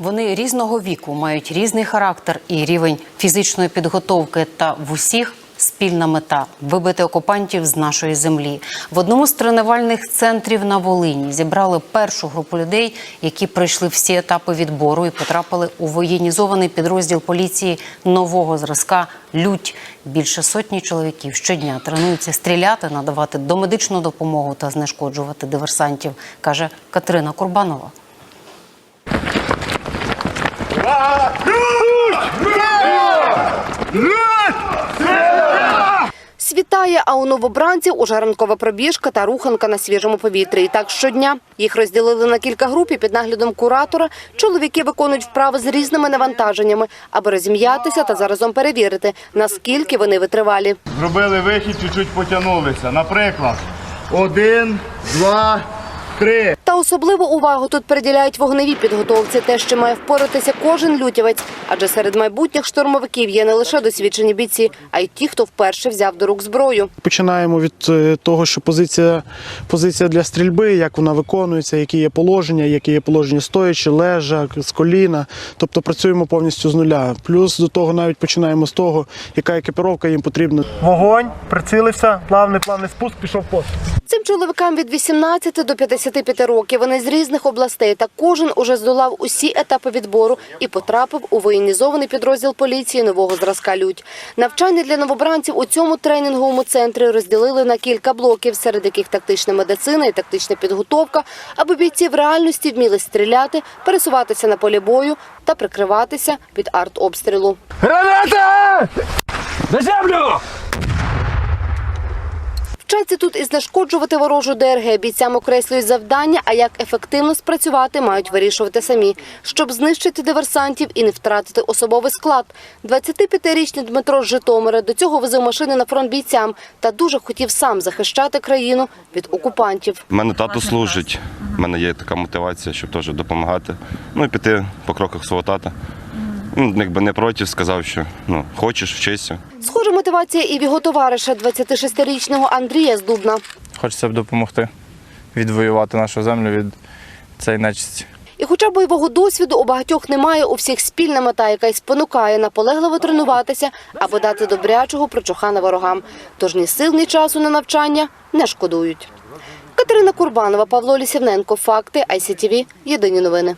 Вони різного віку, мають різний характер і рівень фізичної підготовки. Та в усіх спільна мета вибити окупантів з нашої землі. В одному з тренувальних центрів на Волині зібрали першу групу людей, які пройшли всі етапи відбору і потрапили у воєнізований підрозділ поліції нового зразка Лють. Більше сотні чоловіків щодня тренуються стріляти, надавати домедичну допомогу та знешкоджувати диверсантів, каже Катерина Курбанова. Світає, а у новобранців уже ранкова пробіжка та руханка на свіжому повітрі. І так щодня їх розділили на кілька груп і під наглядом куратора чоловіки виконують вправи з різними навантаженнями, аби розім'ятися та заразом перевірити, наскільки вони витривалі. Зробили вихід, чуть-чуть потягнулися. Наприклад, один, два, три. Особливу увагу тут приділяють вогневій підготовці, те, що має впоратися кожен лютівець. Адже серед майбутніх штурмовиків є не лише досвідчені бійці, а й ті, хто вперше взяв до рук зброю. Починаємо від е, того, що позиція, позиція для стрільби, як вона виконується, які є положення, які є положення стоячи, лежа, з коліна. Тобто працюємо повністю з нуля. Плюс до того навіть починаємо з того, яка екіпіровка їм потрібна. Вогонь, прицілився, плавний плавний спуск, пішов пост. Цим чоловікам від 18 до 55 років. Вони з різних областей, та кожен уже здолав усі етапи відбору і потрапив у воєнізований підрозділ поліції нового зразка «Лють». Навчання для новобранців у цьому тренінговому центрі розділили на кілька блоків, серед яких тактична медицина і тактична підготовка, аби бійці в реальності вміли стріляти, пересуватися на полі бою та прикриватися від артобстрілу. Граната! На землю! Вчаться тут і знешкоджувати ворожу ДРГ. Бійцям окреслюють завдання, а як ефективно спрацювати, мають вирішувати самі, щоб знищити диверсантів і не втратити особовий склад. 25-річний Дмитро з Житомира до цього возив машини на фронт бійцям та дуже хотів сам захищати країну від окупантів. У мене тато служить. У мене є така мотивація, щоб теж допомагати. Ну і піти по кроках свого тата. Ну, якби не проти, сказав, що ну, хочеш, вчися. Схожа мотивація і в його товариша, 26-річного Андрія з Дубна. Хочеться б допомогти відвоювати нашу землю від цієї нечисті. І хоча бойового досвіду у багатьох немає, у всіх спільна мета, яка й спонукає наполегливо тренуватися або дати добрячого прочухана ворогам. Тож ні сил, ні часу на навчання не шкодують. Катерина Курбанова, Павло Лісівненко. Факти ICTV. Єдині новини.